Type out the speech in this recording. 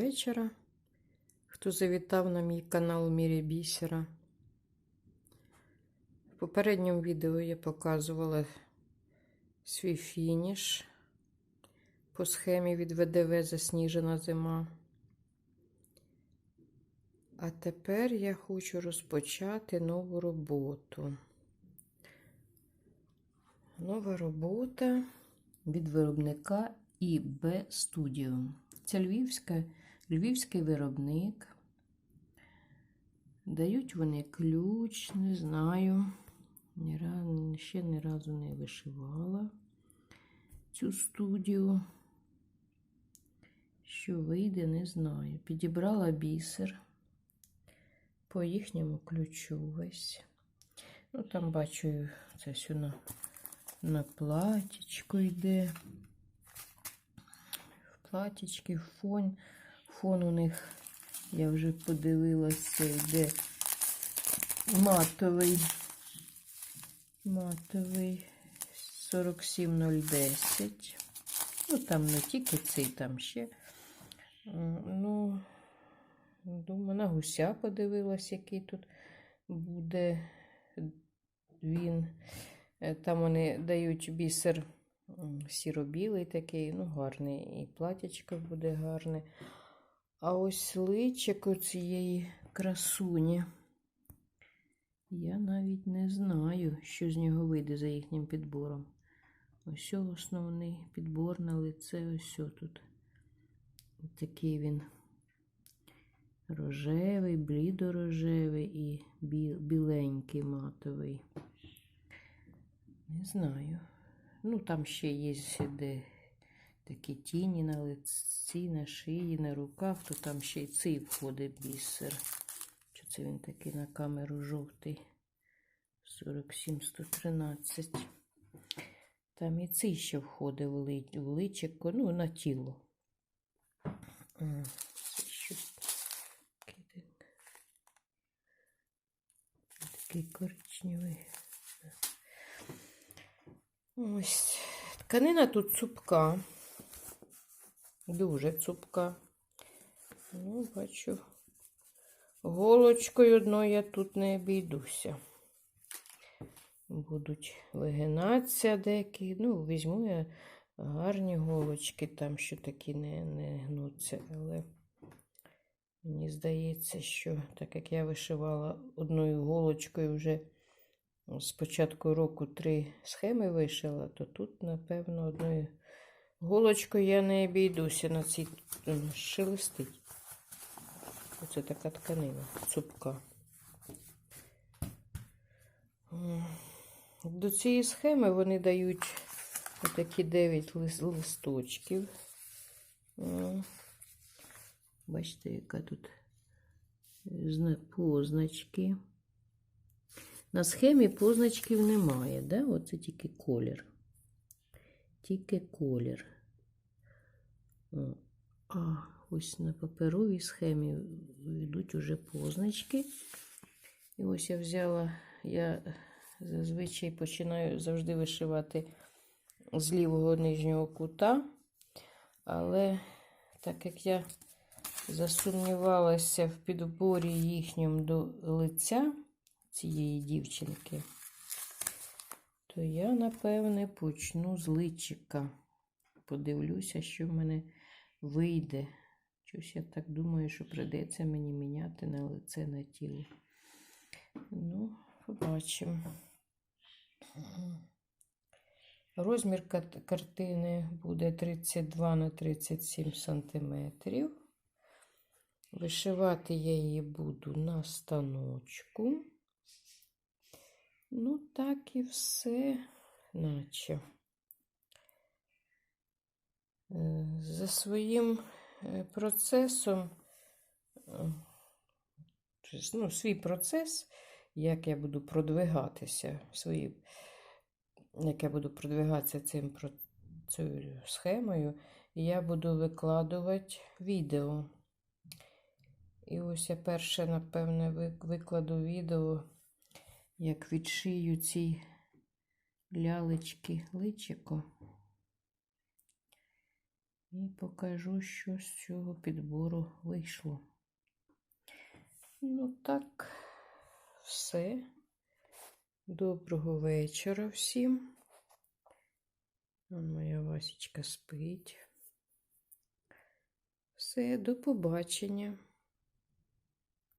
вечора. Хто завітав на мій канал у Мірі Бісера. В попередньому відео я показувала свій фініш по схемі від ВДВ Засніжена зима. А тепер я хочу розпочати нову роботу. Нова робота від виробника ІБ Studio. Це львівська, львівський виробник. Дають вони ключ, не знаю. Ще ні разу не вишивала цю студію. Що вийде, не знаю. Підібрала бісер по їхньому ключу весь. Ну, там бачу, це все на, на платічку йде. В платічки, фон. Фон у них, я вже подивилася, йде матовий. Матовий 47010. Ну, там не тільки цей, там ще. Ну, думаю, на гуся подивилась, який тут буде він. Там вони дають бісер сіро-білий такий, ну, гарний. І платячко буде гарне. А ось личик у цієї красуні. Я навіть не знаю, що з нього вийде за їхнім підбором. Ось основний підбор на лице, ось тут. Такий він рожевий, блідорожевий і біленький матовий. Не знаю. Ну, там ще є де такі тіні на лиці, на шиї, на руках, то там ще й цей входить бісер. Що це він такий на камеру жовтий? 47-113. Там і цей ще входить в личико, ну, на тіло. Такий коричневий. Ось. Тканина тут цупка. Дуже цупка. Ну, бачу, голочкою одною я тут не обійдуся. Будуть вигинатися деякі. Ну, візьму я гарні голочки, там що такі не, не гнуться. Але мені здається, що так як я вишивала одною голочкою вже з початку року три схеми вишила, то тут, напевно, одною голочкою я не обійдуся на цій шелестить. Оце така тканина, цупка. До цієї схеми вони дають отакі 9 листочків. Бачите, яка тут позначки. На схемі позначків немає, да? Оце тільки колір. Тільки колір. А ось на паперовій схемі йдуть уже позначки. І ось я взяла, я зазвичай починаю завжди вишивати з лівого нижнього кута, але так як я засумнівалася в підборі їхньому до лиця цієї дівчинки, то я, напевне, почну з личика. Подивлюся, що в мене вийде. Щось я так думаю, що придеться мені міняти на лице на тіло. Ну, побачимо. Розмір картини буде 32 на 37 сантиметрів. Вишивати я її буду на станочку. Ну, так і все, наче. Е, за своїм е, процесом, е, ну, свій процес, як я буду продвигатися, свої, як я буду продвигатися цим, цією схемою, я буду викладувати відео. І ось я перше, напевне, викладу відео, як відшию ці лялечки личико. і покажу, що з цього підбору вийшло. Ну так, все. Доброго вечора всім. Моя Васечка спить. Все, до побачення.